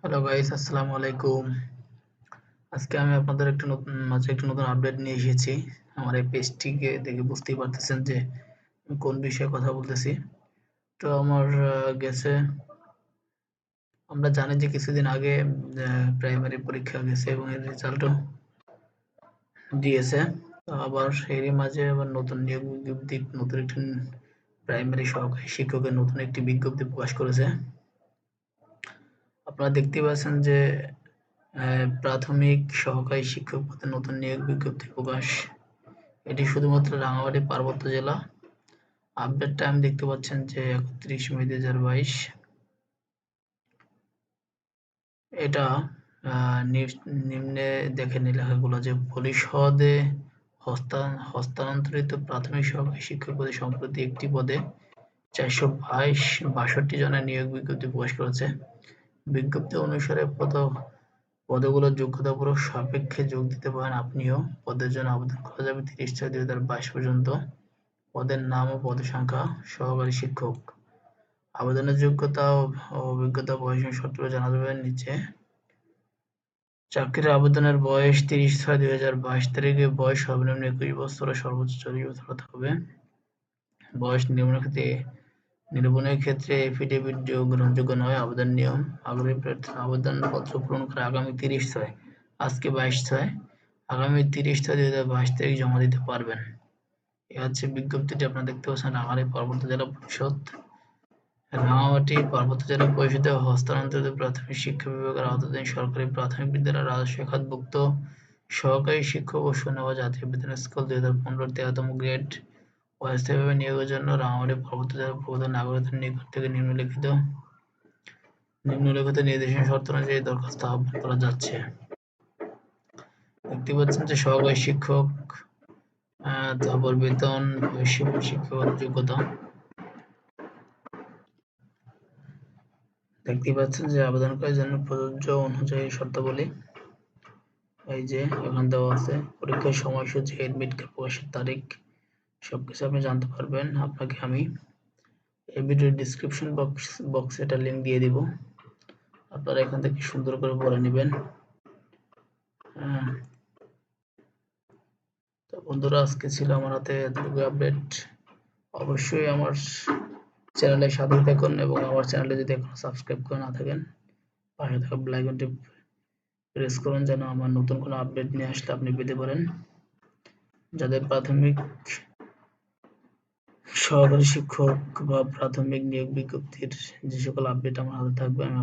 Hello guys আসসালামু আলাইকুম। আজকে আমি আপনাদের একটা নতুন, মাঝে একটা নতুন আপডেট নিয়ে এসেছি। আমার এই পেজটিকে দেখে বুঝতেই পারতেছেন যে কোন বিষয়ে কথা বলতেছি। তো আমার গেছে, আমরা জানি যে কিছুদিন আগে প্রাইমারি পরীক্ষা গেছে এবং এর রেজাল্টও দিয়েছে। আবার এরই মাঝে আবার নতুন নিয়োগ বিজ্ঞপ্তি, নতুন একটি প্রাইমারি সহকারী শিক্ষকের নতুন একটি বিজ্ঞপ্তি প্রকাশ করেছে। আপনারা দেখতে পাচ্ছেন যে প্রাথমিক সহকারী শিক্ষক পদে নতুন নিয়োগ বিজ্ঞপ্তি প্রকাশ। এটি শুধুমাত্র রাঙামাটি পার্বত্য জেলা। আপডেট টাইম দেখতে পাচ্ছেন যে, একত্রিশ মে দুই হাজার বাইশ। এটা নিম্নে দেখেন লেখাগুলো যে পরিষদে হস্তান্তরিত প্রাথমিক সহকারী শিক্ষক পদে সম্প্রতি একটি পদে চারশো বাইশ, বাষট্টি জনের নিয়োগ বিজ্ঞপ্তি প্রকাশ করেছে। বিজ্ঞপ্তি অনুসারে পদ, পদগুলোর যোগ্যতাপূর্বক সাপেক্ষে যোগ দিতে পারেন আপনিও। পদের জন্য আবেদন করা যাবে তিরিশ ছয় দুই হাজার বাইশ পর্যন্ত। পদের নাম ও পদ সংখ্যা সহকারী শিক্ষক। আবেদনের যোগ্যতা ও অভিজ্ঞতা বয়স শর্ত জানা যাবে নিচে। চাকরির আবেদনের বয়স তিরিশ ছয় দুই হাজার বাইশ তারিখে। বয়স সর্বনিম্ন একুশ বছর সর্বোচ্চ চল্লিশ বছর হতে হবে। বয়স নিম্নক্ষেত্রে নিরূপণের ক্ষেত্রে এফিডেভিট গ্রহণযোগ্য নয়, আবেদন নিয়ম আগ্রহী প্রার্থী আবেদনপত্র পূরণ করে আগামী তিরিশ ছয়, আজকে বাইশ ছয়, আগামী তিরিশ ছয় দুই হাজার বাইশ তারিখ জমা দিতে পারবেন। এ হচ্ছে বিজ্ঞপ্তিটি, আপনারা দেখতে পাচ্ছেন রাঙামাটি পার্বত্য জেলা পরিষদ। রাঙামাটি পার্বত্য জেলা পরিষদে হস্তান্তরিত প্রাথমিক শিক্ষা বিভাগের আওতাধীন সরকারি প্রাথমিক বিদ্যালয় রাজস্ব খাতভুক্ত সহকারী শিক্ষক ও সুনেওয়া জাতীয় বিদ্যালয় স্কুল দুই হাজার পনেরো তেরোতম গ্রেড অস্থায়ীভাবে নিয়োগের জন্য রাঙামাটি পার্বত্য জেলার প্রধান নাগরিকদের নিকট থেকে নিম্নলিখিত নিম্নলিখিত নির্দেশনা শর্ত অনুযায়ী দরখাস্ত আহ্বান করা যাচ্ছে। দেখতে পাচ্ছেন যে সহকারী শিক্ষক তারপর বেতন ভবিষ্যৎ শিক্ষক যোগ্যতা। দেখতে পাচ্ছেন যে আবেদনকারীর জন্য প্রযোজ্য অনুযায়ী শর্তাবলী এই যে এখানে দেওয়া আছে, পরীক্ষার সময়সূচি এডমিট কার্ড প্রকাশের তারিখ সবকিছু আপনি জানতে পারবেন। আপনাকে আমি এই ভিডিওর ডিসক্রিপশন বক্স বক্সে একটা লিঙ্ক দিয়ে দিব। আপনারা এখান থেকে সুন্দর করে পড়ে নেবেন। তো বন্ধুরা, আজকে ছিল আমার হাতে এতটুকু আপডেট অবশ্যই আমার চ্যানেলে সাথে থাকুন এবং আমার চ্যানেলে যদি এখনও সাবস্ক্রাইব করে না থাকেন, পাশে থাকা বেল আইকনটি প্রেস করুন যেন আমার নতুন কোনো আপডেট নিয়ে আসলে আপনি পেতে পারেন। যাদের প্রাথমিক সহকারী শিক্ষক বা প্রাথমিক নিয়োগ বিজ্ঞপ্তির যে সকল আপডেট আমার হাতে থাকবে আমি